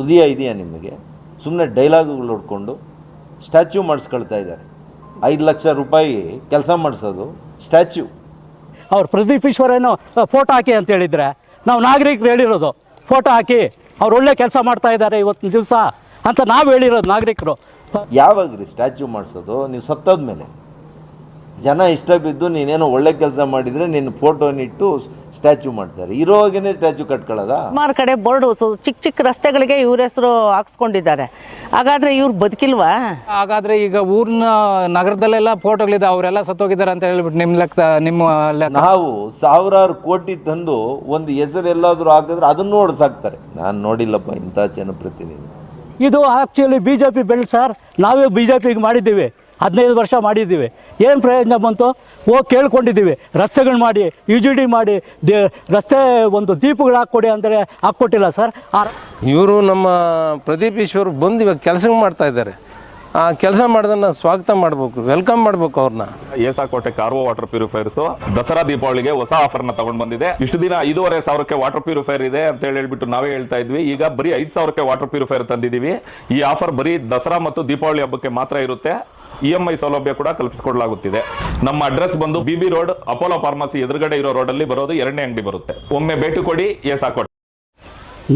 ಹೃದಯ ಇದೆಯಾ ನಿಮಗೆ? ಸುಮ್ಮನೆ ಡೈಲಾಗುಗಳು ಹೊಡ್ಕೊಂಡು ಸ್ಟ್ಯಾಚ್ಯೂ ಮಾಡಿಸ್ಕೊಳ್ತಾ ಇದ್ದಾರೆ. ಐದು ಲಕ್ಷ ರೂಪಾಯಿ ಕೆಲಸ ಮಾಡಿಸೋದು ಸ್ಟ್ಯಾಚ್ಯೂ. ಅವ್ರು ಪ್ರದೀಪ್ ಈಶ್ವರೇನು ಫೋಟೋ ಹಾಕಿ ಅಂತ ಹೇಳಿದರೆ ನಾವು ನಾಗರಿಕರು ಹೇಳಿರೋದು ಫೋಟೋ ಹಾಕಿ ಅವ್ರು ಒಳ್ಳೆ ಕೆಲಸ ಮಾಡ್ತಾ ಇದ್ದಾರೆ ಇವತ್ತಿನ ದಿವಸ ಅಂತ ನಾವು ಹೇಳಿರೋದು ನಾಗರಿಕರು. ಯಾವಾಗ ರೀ ಸ್ಟ್ಯಾಚ್ಯೂ ಮಾಡಿಸೋದು? ನೀವು ಸತ್ತೋದ್ಮೇಲೆ. ಜನ ಇಷ್ಟ ಬಿದ್ದು ನೀನೇನೋ ಒಳ್ಳೆ ಕೆಲಸ ಮಾಡಿದರೆ ನಿನ್ನ ಫೋಟೋನಿಟ್ಟು ಸ್ಟ್ಯಾಚ್ಯೂ ಮಾಡ್ತಾರೆ. ಇರೋವಾಗೇ ಸ್ಟ್ಯಾಚ್ಯೂ ಕಟ್ಕೊಳ್ಳೋದ? ಸುಮಾರು ಕಡೆ ಬೋರ್ಡ್ ಚಿಕ್ಕ ಚಿಕ್ಕ ರಸ್ತೆಗಳಿಗೆ ಇವ್ರ ಹೆಸರು ಹಾಕ್ಸ್ಕೊಂಡಿದ್ದಾರೆ. ಹಾಗಾದ್ರೆ ಇವ್ರು ಬದುಕಿಲ್ವಾ? ಹಾಗಾದ್ರೆ ಈಗ ಊರಿನ ನಗರದಲ್ಲೆಲ್ಲ ಫೋಟೋಗಳಿದೆ ಅವರೆಲ್ಲ ಸತ್ತೋಗಿದ್ದಾರೆ ಅಂತ ಹೇಳ್ಬಿಟ್ಟು ನಿಮ್ಮ ಲೆಕ್ಕ ನಿಮ್ಮ ಲೆಕ್ಕ. ನಾವು ಸಾವಿರಾರು ಕೋಟಿ ತಂದು ಒಂದು ಹೆಸರು ಎಲ್ಲಾದರೂ ಹಾಕಿದ್ರೆ ಅದನ್ನು ಓಡಿಸಾಕ್ತಾರೆ ನಾನು ನೋಡಿಲ್ಲಪ್ಪ ಇಂಥ ಜನಪ್ರತಿನಿಧಿ. ಇದು ಆ್ಯಕ್ಚುಲಿ ಬಿ ಜೆ ಪಿ ಬೆಳೆ ಸರ್ ನಾವೇ ಬಿ ಜೆ ಪಿಗೆ ಮಾಡಿದ್ದೀವಿ. ಹದಿನೈದು ವರ್ಷ ಮಾಡಿದ್ದೀವಿ. ಏನು ಪ್ರಯೋಜನ ಬಂತು? ಹೋಗಿ ಕೇಳ್ಕೊಂಡಿದ್ದೀವಿ. ರಸ್ತೆಗಳು ಮಾಡಿ ಯು ಜಿ ಡಿ ಮಾಡಿ ದೇ ರಸ್ತೆ ಒಂದು ದೀಪಗಳು ಹಾಕ್ಕೊಡಿ ಅಂದರೆ ಹಾಕ್ಕೊಟ್ಟಿಲ್ಲ ಸರ್. ಆ ಇವರು ನಮ್ಮ ಪ್ರದೀಪ್ ಈಶ್ವರ್ ಬಂದು ಇವಾಗ ಕೆಲಸ ಮಾಡ್ತಾ ಇದ್ದಾರೆ. ಆ ಕೆಲಸ ಮಾಡೋದನ್ನ ಸ್ವಾಗತ ಮಾಡಬೇಕು ವೆಲ್ಕಮ್ ಮಾಡಬೇಕು ಅವ್ರನ್ನ ಏಸಾಕೋಟೆ ಕಾರ್ವೋ ವಾಟರ್ ಪ್ಯೂರಿಫೈರ್ಸ್ ದಸರಾ ದೀಪಾವಳಿಗೆ ಹೊಸ ಆಫರ್ನ ತಗೊಂಡ್ ಬಂದಿದೆ. ಇಷ್ಟು ದಿನ ಐದೂವರೆ ಸಾವಿರಕ್ಕೆ ವಾಟರ್ ಪ್ಯೂರಿಫೈರ್ ಇದೆ ಅಂತ ಹೇಳಿ ಹೇಳ್ಬಿಟ್ಟು ನಾವೇ ಹೇಳ್ತಾ ಇದ್ವಿ. ಈಗ ಬರೀ ಐದು ಸಾವಿರಕ್ಕೆ ವಾಟರ್ ಪ್ಯೂರಿಫೈರ್ ತಂದಿದ್ದೀವಿ. ಈ ಆಫರ್ ಬರೀ ದಸರಾ ಮತ್ತು ದೀಪಾವಳಿ ಹಬ್ಬಕ್ಕೆ ಮಾತ್ರ ಇರುತ್ತೆ. ಇ ಎಂ ಐ ಸೌಲಭ್ಯ ಕೂಡ ಕಲ್ಪಿಸಿಕೊಡಲಾಗುತ್ತಿದೆ ನಮ್ಮ ಅಡ್ರೆಸ್ ಬಂದು B B road, Apollo pharmacy ಎದುರುಗಡೆ ಇರೋ ಅಲ್ಲಿ ಬರೋದು ಎರಡನೇ ಅಂಗಡಿ ಬರುತ್ತೆ. ಒಮ್ಮೆ ಭೇಟಿ ಕೊಡಿ ಏಸಾಕೋಟೆ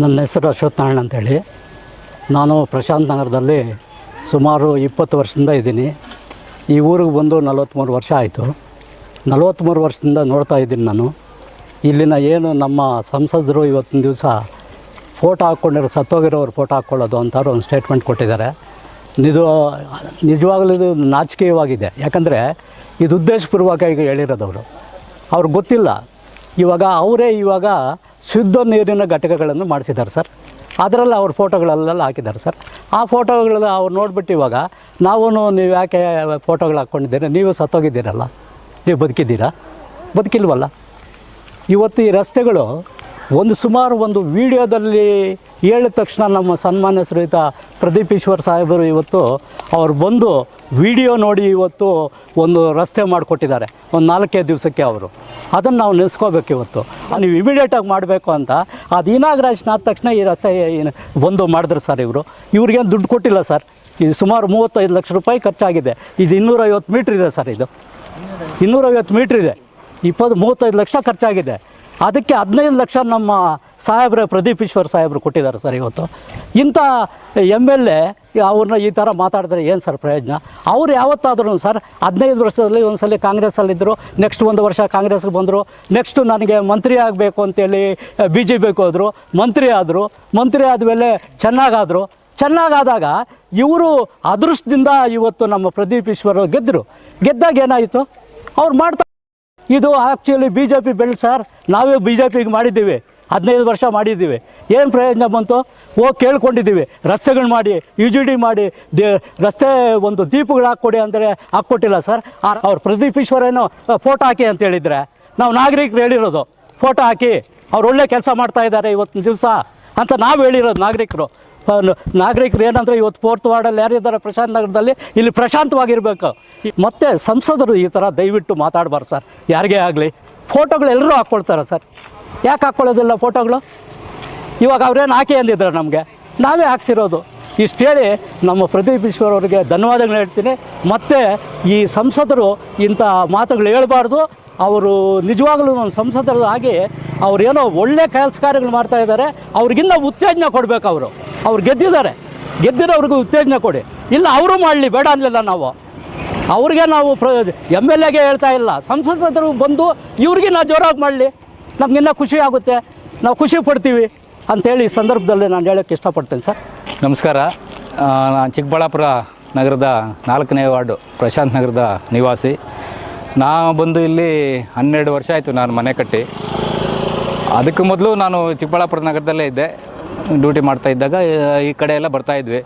ನನ್ನ ಹೆಸರು ಅಶ್ವಥ್ ನಾರಾಯಣ ಅಂತೇಳಿ. ನಾನು ಪ್ರಶಾಂತ್ ನಗರದಲ್ಲಿ ಸುಮಾರು ಇಪ್ಪತ್ತು ವರ್ಷದಿಂದ ಇದ್ದೀನಿ. ಈ ಊರಿಗೆ ಬಂದು ನಲವತ್ತ್ಮೂರು ವರ್ಷ ಆಯಿತು. ನಲವತ್ತ್ಮೂರು ವರ್ಷದಿಂದ ನೋಡ್ತಾ ಇದ್ದೀನಿ ನಾನು. ಇಲ್ಲಿನ ಏನು ನಮ್ಮ ಸಂಸದರು ಇವತ್ತಿನ ದಿವಸ ಫೋಟೋ ಹಾಕ್ಕೊಂಡಿರೋ, ಸತ್ತೋಗಿರೋರು ಫೋಟೋ ಹಾಕ್ಕೊಳ್ಳೋದು ಅಂತಾರು ಒಂದು ಸ್ಟೇಟ್ಮೆಂಟ್ ಕೊಟ್ಟಿದ್ದಾರೆ. ಇದು ನಿಜವಾಗಲೂ ಇದು ನಾಚಿಕೆಯವಾಗಿದೆ. ಯಾಕಂದರೆ ಇದು ಉದ್ದೇಶಪೂರ್ವಕವಾಗಿ ಹೇಳಿರೋದು ಅವರು. ಅವ್ರಿಗೆ ಗೊತ್ತಿಲ್ಲ. ಇವಾಗ ಅವರೇ ಇವಾಗ ಶುದ್ಧ ನೀರಿನ ಘಟಕಗಳನ್ನು ಮಾಡಿಸಿದ್ದಾರೆ ಸರ್. ಅದರಲ್ಲಿ ಅವ್ರ ಫೋಟೋಗಳಲ್ಲೆಲ್ಲ ಹಾಕಿದ್ದಾರೆ ಸರ್. ಆ ಫೋಟೋಗಳೆಲ್ಲ ಅವ್ರು ನೋಡಿಬಿಟ್ಟು ಇವಾಗ ನಾವೂ ನೀವು ಯಾಕೆ ಫೋಟೋಗಳು ಹಾಕ್ಕೊಂಡಿದ್ದೀರಿ? ನೀವು ಸತ್ತೋಗಿದ್ದೀರಲ್ಲ. ನೀವು ಬದುಕಿದ್ದೀರಾ? ಬದುಕಿಲ್ವಲ್ಲ. ಇವತ್ತು ಈ ರಸ್ತೆಗಳು ಒಂದು ಸುಮಾರು ಒಂದು ವಿಡಿಯೋದಲ್ಲಿ ಹೇಳಿದ ತಕ್ಷಣ ನಮ್ಮ ಸನ್ಮಾನ್ಯ ಶ್ರೀಯುತ ಪ್ರದೀಪ್ ಈಶ್ವರ್ ಸಾಹೇಬರು ಇವತ್ತು ಅವ್ರು ಬಂದು ವಿಡಿಯೋ ನೋಡಿ ಇವತ್ತು ಒಂದು ರಸ್ತೆ ಮಾಡಿಕೊಟ್ಟಿದ್ದಾರೆ. ಒಂದು ನಾಲ್ಕೈದು ದಿವಸಕ್ಕೆ ಅವರು. ಅದನ್ನು ನಾವು ನೆನೆಸ್ಕೋಬೇಕು ಇವತ್ತು. ನೀವು ಇಮಿಡಿಯೇಟಾಗಿ ಮಾಡಬೇಕು ಅಂತ. ಅದು ಇನಾಗ್ರೇಷನ್ ಆದ ತಕ್ಷಣ ಈ ರಸ್ತೆ ಬಂದು ಮಾಡಿದ್ರು ಸರ್ ಇವರು. ಇವ್ರಿಗೇನು ದುಡ್ಡು ಕೊಟ್ಟಿಲ್ಲ ಸರ್. ಇದು ಸುಮಾರು ಮೂವತ್ತೈದು ಲಕ್ಷ ರೂಪಾಯಿ ಖರ್ಚಾಗಿದೆ. ಇದು ಇನ್ನೂರೈವತ್ತು ಮೀಟ್ರ್ ಇದೆ ಸರ್ ಇದು. ಇನ್ನೂರೈವತ್ತು ಮೀಟ್ರ್ ಇದೆ. ಇಪ್ಪತ್ತು, ಮೂವತ್ತೈದು ಲಕ್ಷ ಖರ್ಚಾಗಿದೆ. ಅದಕ್ಕೆ ಹದಿನೈದು ಲಕ್ಷ ನಮ್ಮ ಸಾಹೇಬ್ರ ಪ್ರದೀಪ್ ಈಶ್ವರ್ ಸಾಹೇಬರು ಕೊಟ್ಟಿದ್ದಾರೆ ಸರ್ ಇವತ್ತು. ಇಂಥ ಎಂ ಎಲ್ ಎ ಅವ್ರನ್ನ ಈ ಥರ ಮಾತಾಡಿದ್ರೆ ಏನು ಸರ್ ಪ್ರಯೋಜನ? ಅವ್ರು ಯಾವತ್ತಾದ್ರೂ ಸರ್ ಹದಿನೈದು ವರ್ಷದಲ್ಲಿ ಒಂದು ಸಲ ಕಾಂಗ್ರೆಸ್ಸಲ್ಲಿದ್ದರು ನೆಕ್ಸ್ಟ್ ಒಂದು ವರ್ಷ ಕಾಂಗ್ರೆಸ್ಗೆ ಬಂದರು ನೆಕ್ಸ್ಟು ನನಗೆ ಮಂತ್ರಿ ಆಗಬೇಕು ಅಂತೇಳಿ ಬಿ ಜೆ ಪಿಗೆ ಹೋದರು, ಮಂತ್ರಿ ಆದರು, ಮಂತ್ರಿ ಆದಮೇಲೆ ಚೆನ್ನಾಗಾದರು. ಚೆನ್ನಾಗಾದಾಗ ಇವರು ಅದೃಷ್ಟದಿಂದ ಇವತ್ತು ನಮ್ಮ ಪ್ರದೀಪ್ ಈಶ್ವರ್ ಗೆದ್ದರು ಗೆದ್ದಾಗ ಏನಾಯಿತು? ಅವ್ರು ಮಾಡ್ತಾ ಇದು actually B J P belt sir ನಾವೇ ಬಿ ಜೆ ಪಿಗೆ ಮಾಡಿದ್ದೀವಿ. ಹದಿನೈದು ವರ್ಷ ಮಾಡಿದ್ದೀವಿ. ಏನು ಪ್ರಯೋಜನ ಬಂತು? ಹೋಗಿ ಕೇಳ್ಕೊಂಡಿದ್ದೀವಿ. ರಸ್ತೆಗಳು ಮಾಡಿ ಯು ಜಿ ಡಿ ಮಾಡಿ, ದೇ, ರಸ್ತೆ ಒಂದು ದೀಪಗಳು ಹಾಕ್ಕೊಡಿ ಅಂದರೆ ಹಾಕ್ಕೊಟ್ಟಿಲ್ಲ ಸರ್ ಅವ್ರು ಪ್ರದೀಪ್ ಈಶ್ವರೇನೋ ಫೋಟೋ ಹಾಕಿ ಅಂತ ಹೇಳಿದರೆ. ನಾವು ನಾಗರಿಕರು ಹೇಳಿರೋದು. ಫೋಟೋ ಹಾಕಿ, ಅವ್ರು ಒಳ್ಳೆ ಕೆಲಸ ಮಾಡ್ತಾ ಇದ್ದಾರೆ ಇವತ್ತಿನ ದಿವಸ ಅಂತ ನಾವು ಹೇಳಿರೋದು ನಾಗರಿಕರು. ನಾಗರಿಕರು ಏನಂದರೆ ಇವತ್ತು ಫೋರ್ತ್ ವಾರ್ಡಲ್ಲಿ ಯಾರಿದ್ದಾರೆ ಪ್ರಶಾಂತ್ ನಗರದಲ್ಲಿ ಇಲ್ಲಿ ಪ್ರಶಾಂತವಾಗಿರ್ಬೇಕು. ಮತ್ತು ಸಂಸದರು ಈ ಥರ ದಯವಿಟ್ಟು ಮಾತಾಡಬಾರ್ದು ಸರ್. ಯಾರಿಗೇ ಆಗಲಿ. ಫೋಟೋಗಳು ಎಲ್ಲರೂ ಹಾಕ್ಕೊಳ್ತಾರೆ ಸರ್. ಯಾಕೆ ಹಾಕ್ಕೊಳ್ಳೋದಿಲ್ಲ ಫೋಟೋಗಳು? ಇವಾಗ ಅವ್ರೇನು ಹಾಕಿ ಅಂದಿದ್ರು ನಮಗೆ? ನಾವೇ ಹಾಕ್ಸಿರೋದು. ಇಷ್ಟು ಹೇಳಿ ನಮ್ಮ ಪ್ರದೀಪ್ ಈಶ್ವರ್ ಅವರಿಗೆ ಧನ್ಯವಾದಗಳು ಹೇಳ್ತೀನಿ. ಮತ್ತು ಈ ಸಂಸದರು ಇಂಥ ಮಾತುಗಳು ಹೇಳಬಾರ್ದು. ಅವರು ನಿಜವಾಗಲೂ ಒಂದು ಸಂಸದರು ಆಗಿ ಅವ್ರೇನೋ ಒಳ್ಳೆ ಕೆಲಸ ಕಾರ್ಯಗಳು ಮಾಡ್ತಾ ಇದ್ದಾರೆ. ಅವ್ರಿಗಿನ್ನ ಉತ್ತೇಜನ ಕೊಡಬೇಕು ಅವರು. ಅವ್ರು ಗೆದ್ದಿದ್ದಾರೆ. ಗೆದ್ದಿರೋವ್ರಿಗೂ ಉತ್ತೇಜನ ಕೊಡಿ. ಇಲ್ಲ, ಅವರು ಮಾಡಲಿ, ಬೇಡ ಅನ್ನಲಿಲ್ಲ ನಾವು. ಅವ್ರಿಗೆ ನಾವು ಪ್ರ ಎಂ ಎಲ್ ಎಗೆ ಹೇಳ್ತಾ ಇಲ್ಲ. ಸಂಸದರು ಬಂದು, ಇವ್ರಿಗೆ ನಾವು ಜೋರಾಗಿ ಮಾಡಲಿ. ನಮಗಿನ್ನ ಖುಷಿ ಆಗುತ್ತೆ. ನಾವು ಖುಷಿ ಪಡ್ತೀವಿ ಅಂಥೇಳಿ ಈ ಸಂದರ್ಭದಲ್ಲಿ ನಾನು ಹೇಳೋಕ್ಕೆ ಇಷ್ಟಪಡ್ತೇನೆ ಸರ್. ನಮಸ್ಕಾರ. ನಾನು ಚಿಕ್ಕಬಳ್ಳಾಪುರ ನಗರದ ನಾಲ್ಕನೇ ವಾರ್ಡು, ಪ್ರಶಾಂತ್ ನಗರದ ನಿವಾಸಿ. ನಾ ಬಂದು ಇಲ್ಲಿ ಹನ್ನೆರಡು ವರ್ಷ ಆಯಿತು ನಾನು ಮನೆ ಕಟ್ಟಿ. ಅದಕ್ಕೆ ಮೊದಲು ನಾನು ಚಿಕ್ಕಬಳ್ಳಾಪುರ ನಗರದಲ್ಲೇ ಇದ್ದೆ. ಡ್ಯೂಟಿ ಮಾಡ್ತಾ ಇದ್ದಾಗ ಈ ಕಡೆ ಎಲ್ಲ ಬರ್ತಾ ಇದ್ವಿ.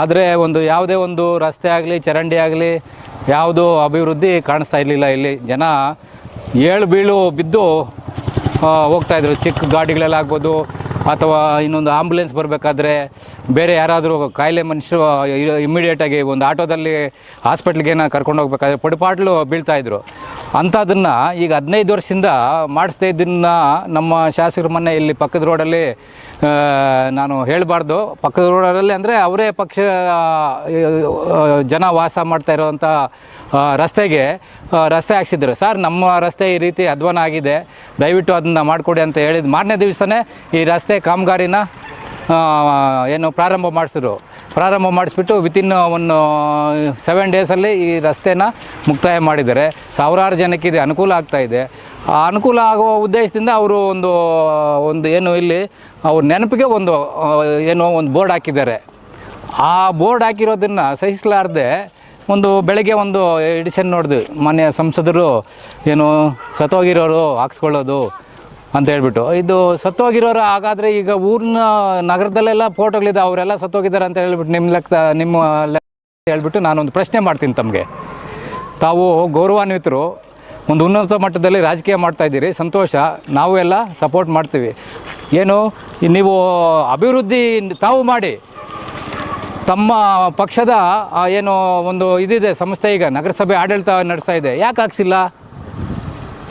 ಆದರೆ ಒಂದು ಯಾವುದೇ ಒಂದು ರಸ್ತೆ ಆಗಲಿ, ಚರಂಡಿ ಆಗಲಿ, ಯಾವುದೂ ಅಭಿವೃದ್ಧಿ ಕಾಣಿಸ್ತಾ ಇರಲಿಲ್ಲ ಇಲ್ಲಿ. ಜನ ಏಳು ಬೀಳು ಬಿದ್ದು ಹೋಗ್ತಾಯಿದ್ರು ಚಿಕ್ಕ ಗಾಡಿಗಳೆಲ್ಲ ಆಗ್ಬೋದು ಅಥವಾ ಇನ್ನೊಂದು ಆಂಬುಲೆನ್ಸ್ ಬರಬೇಕಾದ್ರೆ ಬೇರೆ ಯಾರಾದರೂ ಕಾಯಿಲೆ ಮನುಷ್ಯರು ಇಮ್ಮಿಡಿಯೇಟಾಗಿ ಒಂದು ಆಟೋದಲ್ಲಿ ಹಾಸ್ಪಿಟ್ಲಿಗೆ ಏನೋ ಕರ್ಕೊಂಡು ಹೋಗ್ಬೇಕಾದ್ರೆ ಪಡಿಪಾಟ್ಲು ಬೀಳ್ತಾಯಿದ್ರು ಅಂಥದನ್ನು ಈಗ ಹದಿನೈದು ವರ್ಷದಿಂದ ಮಾಡಿಸ್ತಾ ಇದ್ದನ್ನ ನಮ್ಮ ಶಾಸಕರ ಮನೆ ಇಲ್ಲಿ ಪಕ್ಕದ ರೋಡಲ್ಲಿ ನಾನು ಹೇಳಬಾರ್ದು. ಪಕ್ಕದ ರೋಡಲ್ಲಿ ಅಂದರೆ ಅವರೇ ಪಕ್ಷ ಜನ ವಾಸ ಮಾಡ್ತಾ ಇರೋವಂಥ ರಸ್ತೆಗೆ ರಸ್ತೆ ಹಾಕ್ಸಿದ್ರು. ಸರ್, ನಮ್ಮ ರಸ್ತೆ ಈ ರೀತಿ ಅಧ್ವಾನ ಆಗಿದೆ. ದಯವಿಟ್ಟು ಅದನ್ನು ಮಾಡಿಕೊಡಿ ಅಂತ ಹೇಳಿದ ಮಾರನೇ ದಿವಸನೇ ಈ ರಸ್ತೆ ಕಾಮಗಾರಿನ ಏನು ಪ್ರಾರಂಭ ಮಾಡಿಸಿದ್ರು. ಪ್ರಾರಂಭ ಮಾಡಿಸ್ಬಿಟ್ಟು ವಿತಿನ್ ಒಂದು ಸೆವೆನ್ ಡೇಸಲ್ಲಿ ಈ ರಸ್ತೆನ ಮುಕ್ತಾಯ ಮಾಡಿದ್ದಾರೆ. ಸಾವಿರಾರು ಜನಕ್ಕೆ ಇದು ಅನುಕೂಲ ಆಗ್ತಾಯಿದೆ ಆ ಅನುಕೂಲ ಆಗುವ ಉದ್ದೇಶದಿಂದ ಅವರು ಒಂದು ಒಂದು ಏನು ಇಲ್ಲಿ, ಅವ್ರ ನೆನಪಿಗೆ ಒಂದು ಏನು ಒಂದು ಬೋರ್ಡ್ ಹಾಕಿದ್ದಾರೆ. ಆ ಬೋರ್ಡ್ ಹಾಕಿರೋದನ್ನು ಸಹಿಸಲಾರ್ದೆ ಒಂದು ಬೆಳಗ್ಗೆ ಒಂದು ಎಡಿಷನ್ ನೋಡಿದ್ವಿ. ಮಾನ್ಯ ಸಂಸದರು, ಏನು ಸತ್ತೋಗಿರೋರು, ಹಾಕ್ಸ್ಕೊಳ್ಳೋದು ಅಂತ ಹೇಳ್ಬಿಟ್ಟು. ಇದು ಸತ್ತೋಗಿರೋರು ಹಾಗಾದರೆ ಈಗ ಊರಿನ ನಗರದಲ್ಲೆಲ್ಲ ಫೋಟೋಗಳಿದೆ, ಅವರೆಲ್ಲ ಸತ್ತೋಗಿದ್ದಾರೆ ಅಂತ ಹೇಳ್ಬಿಟ್ಟು ನಿಮ್ಮ ಲೆಕ್ಕ ನಿಮ್ಮ ಲೆಕ್ಕ ಹೇಳ್ಬಿಟ್ಟು ನಾನೊಂದು ಪ್ರಶ್ನೆ ಮಾಡ್ತೀನಿ ತಮಗೆ. ತಾವು ಗೌರವಾನ್ವಿತರು, ಒಂದು ಉನ್ನತ ಮಟ್ಟದಲ್ಲಿ ರಾಜಕೀಯ ಮಾಡ್ತಾ ಇದ್ದೀರಿ, ಸಂತೋಷ, ನಾವು ಎಲ್ಲ ಸಪೋರ್ಟ್ ಮಾಡ್ತೀವಿ. ಏನು, ನೀವು ಅಭಿವೃದ್ಧಿ ತಾವು ಮಾಡಿ, ತಮ್ಮ ಪಕ್ಷದ ಏನು ಒಂದು ಇದಿದೆ, ಸಂಸ್ಥೆ ಈಗ, ನಗರಸಭೆ ಆಡಳಿತ ನಡೆಸ್ತಾ ಇದೆ, ಯಾಕೆ ಹಾಕ್ಸಿಲ್ಲ?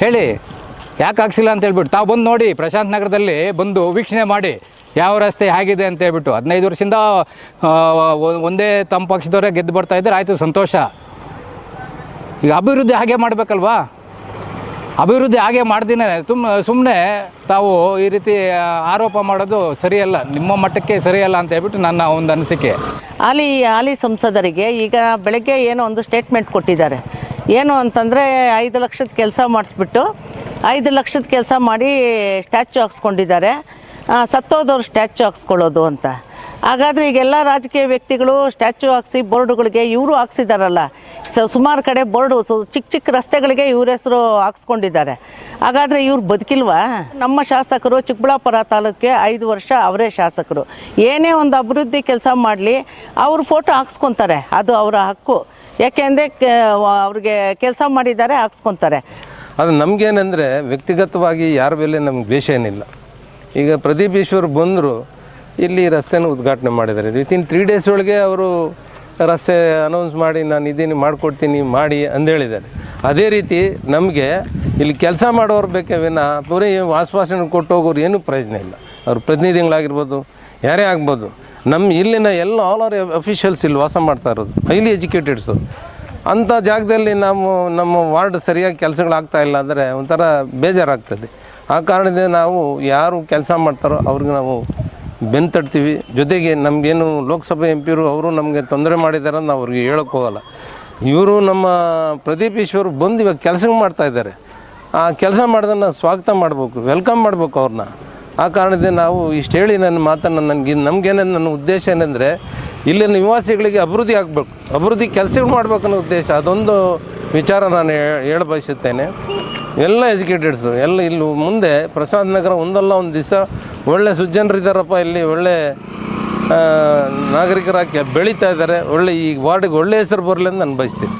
ಹೇಳಿ. ಯಾಕೆ ಹಾಕ್ಸಿಲ್ಲ ಅಂತ ಹೇಳ್ಬಿಟ್ಟು ತಾವು ಬಂದು ನೋಡಿ ಪ್ರಶಾಂತ್ ನಗರದಲ್ಲಿ ಬಂದು ವೀಕ್ಷಣೆ ಮಾಡಿ ಯಾವ ರಸ್ತೆ ಹೇಗಿದೆ ಅಂತ ಹೇಳ್ಬಿಟ್ಟು. ಹದಿನೈದು ವರ್ಷದಿಂದ ಒಂದೇ ತಮ್ಮ ಪಕ್ಷದವರೇ ಗೆದ್ದು ಬರ್ತಾ ಇದ್ದಾರೆ. ಆಯಿತು, ಸಂತೋಷ. ಈಗ ಅಭಿವೃದ್ಧಿ ಹಾಗೆ ಮಾಡಬೇಕಲ್ವಾ? ಅಭಿವೃದ್ಧಿ ಹಾಗೆ ಮಾಡ್ದಿನೇ ತುಮ್ ಸುಮ್ಮನೆ ತಾವು ಈ ರೀತಿ ಆರೋಪ ಮಾಡೋದು ಸರಿಯಲ್ಲ. ನಿಮ್ಮ ಮಟ್ಟಕ್ಕೆ ಸರಿಯಲ್ಲ ಅಂತ ಹೇಳ್ಬಿಟ್ಟು ನನ್ನ ಒಂದು ಅನಿಸಿಕೆ. ಹಾಲಿ ಹಾಲಿ ಸಂಸದರಿಗೆ ಈಗ ಬೆಳಗ್ಗೆ ಏನೋ ಒಂದು ಸ್ಟೇಟ್ಮೆಂಟ್ ಕೊಟ್ಟಿದ್ದಾರೆ. ಏನು ಅಂತಂದರೆ ಐದು ಲಕ್ಷದ ಕೆಲಸ ಮಾಡಿಸ್ಬಿಟ್ಟು ಐದು ಲಕ್ಷದ ಕೆಲಸ ಮಾಡಿ ಸ್ಟ್ಯಾಚು ಹಾಕ್ಸ್ಕೊಂಡಿದ್ದಾರೆ. ಸತ್ತೋದವ್ರು ಸ್ಟ್ಯಾಚು ಹಾಕ್ಸ್ಕೊಳ್ಳೋದು ಅಂತ. ಹಾಗಾದರೆ ಈಗೆಲ್ಲ ರಾಜಕೀಯ ವ್ಯಕ್ತಿಗಳು ಸ್ಟ್ಯಾಚು ಹಾಕ್ಸಿ ಬೋರ್ಡುಗಳಿಗೆ ಇವರು ಹಾಕ್ಸಿದಾರಲ್ಲ. ಸೊ, ಸುಮಾರು ಕಡೆ ಬೋರ್ಡು, ಸೊ ಚಿಕ್ಕ ಚಿಕ್ಕ ರಸ್ತೆಗಳಿಗೆ ಇವ್ರ ಹೆಸರು ಹಾಕ್ಸ್ಕೊಂಡಿದ್ದಾರೆ. ಹಾಗಾದರೆ ಇವ್ರು ಬದುಕಿಲ್ವಾ? ನಮ್ಮ ಶಾಸಕರು ಚಿಕ್ಕಬಳ್ಳಾಪುರ ತಾಲೂಕಿಗೆ ಐದು ವರ್ಷ ಅವರೇ ಶಾಸಕರು. ಏನೇ ಒಂದು ಅಭಿವೃದ್ಧಿ ಕೆಲಸ ಮಾಡಲಿ, ಅವ್ರ ಫೋಟೋ ಹಾಕ್ಸ್ಕೊತಾರೆ. ಅದು ಅವರ ಹಕ್ಕು. ಯಾಕೆಂದರೆ ಅವ್ರಿಗೆ ಕೆಲಸ ಮಾಡಿದ್ದಾರೆ, ಹಾಕ್ಸ್ಕೊತಾರೆ. ಅದು ನಮಗೇನೆಂದರೆ ವ್ಯಕ್ತಿಗತವಾಗಿ ಯಾರ ಮೇಲೆ ನಮ್ಗೆ ದ್ವೇಷ ಏನಿಲ್ಲ. ಈಗ ಪ್ರದೀಪ್ ಈಶ್ವರ್ ಬಂದರು, ಇಲ್ಲಿ ರಸ್ತೆನ ಉದ್ಘಾಟನೆ ಮಾಡಿದ್ದಾರೆ. ವಿತಿನ್ ತ್ರೀ ಡೇಸ್ ಒಳಗೆ ಅವರು ರಸ್ತೆ ಅನೌನ್ಸ್ ಮಾಡಿ, ನಾನು ಇದೀನಿ ಮಾಡಿಕೊಡ್ತೀನಿ, ಮಾಡಿ ಅಂದೇಳಿದ್ದಾರೆ ಅದೇ ರೀತಿ ನಮಗೆ ಇಲ್ಲಿ ಕೆಲಸ ಮಾಡೋರು ಬೇಕೇ ವಿನ ಬರೀ ಆಶ್ವಾಸನೆ ಕೊಟ್ಟು ಹೋಗೋರು ಏನೂ ಪ್ರಯೋಜನ ಇಲ್ಲ. ಅವ್ರ ಪ್ರತಿನಿಧಿಗಳಾಗಿರ್ಬೋದು, ಯಾರೇ ಆಗ್ಬೋದು ನಮ್ಮ ಇಲ್ಲಿನ ಎಲ್ಲ ಆಲ್ ಆರ್ ಅಫಿಷಿಯಲ್ಸ್ ಇಲ್ಲಿ ವಾಸ ಮಾಡ್ತಾ ಇರೋದು ಹೈಲಿ ಎಜುಕೇಟೆಡ್ಸು ಅಂಥ ಜಾಗದಲ್ಲಿ ನಾವು ನಮ್ಮ ವಾರ್ಡ್ ಸರಿಯಾಗಿ ಕೆಲಸಗಳಾಗ್ತಾ ಇಲ್ಲ ಅಂದರೆ ಒಂಥರ ಬೇಜಾರಾಗ್ತದೆ. ಆ ಕಾರಣದಿಂದ ನಾವು ಯಾರು ಕೆಲಸ ಮಾಡ್ತಾರೋ ಅವ್ರಿಗೆ ನಾವು ಬೆನ್ ತಟ್ತೀವಿ. ಜೊತೆಗೆ ನಮಗೇನು ಲೋಕಸಭೆ ಎಂ ಪಿರು ಅವರು ನಮಗೆ ತೊಂದರೆ ಮಾಡಿದ್ದಾರೆ ಅಂತ ಅವ್ರಿಗೆ ಹೇಳೋಕ್ಕೆ ಹೋಗಲ್ಲ. ಇವರು ನಮ್ಮ ಪ್ರದೀಪ್ ಈಶ್ವರ್ ಬಂದು ಇವಾಗ ಕೆಲಸ ಮಾಡ್ತಾ ಇದ್ದಾರೆ. ಆ ಕೆಲಸ ಮಾಡೋದನ್ನು ಸ್ವಾಗತ ಮಾಡಬೇಕು, ವೆಲ್ಕಮ್ ಮಾಡಬೇಕು ಅವ್ರನ್ನ. ಆ ಕಾರಣದಿಂದ ನಾವು ಇಷ್ಟು ಹೇಳಿ ನನ್ನ ಮಾತನ್ನು ನನಗೆ ನಮಗೇನೇ ನನ್ನ ಉದ್ದೇಶ ಏನಂದರೆ ಇಲ್ಲಿನ ನಿವಾಸಿಗಳಿಗೆ ಅಭಿವೃದ್ಧಿ ಆಗಬೇಕು, ಅಭಿವೃದ್ಧಿ ಕೆಲಸಗಳು ಮಾಡಬೇಕು ಅನ್ನೋ ಉದ್ದೇಶ, ಅದೊಂದು ವಿಚಾರ ನಾನು ಹೇಳ ಬಯಸುತ್ತೇನೆ ಎಲ್ಲ ಎಜುಕೇಟೆಡ್ಸು ಎಲ್ಲ ಇಲ್ಲಿ ಮುಂದೆ ಪ್ರಸಾದ್ ನಗರ ಒಂದಲ್ಲ ಒಂದು ದಿವಸ ಒಳ್ಳೆ ಸುಜ್ಜನರಿದ್ದಾರಪ್ಪ ಇಲ್ಲಿ, ಒಳ್ಳೆ ನಾಗರಿಕರಾಗಿ ಬೆಳೀತಾ ಇದ್ದಾರೆ, ಒಳ್ಳೆ ಈ ವಾರ್ಡಿಗೆ ಒಳ್ಳೆ ಹೆಸರು ಬರಲಿ ಅಂತ ನಾನು ಬಯಸ್ತೀನಿ.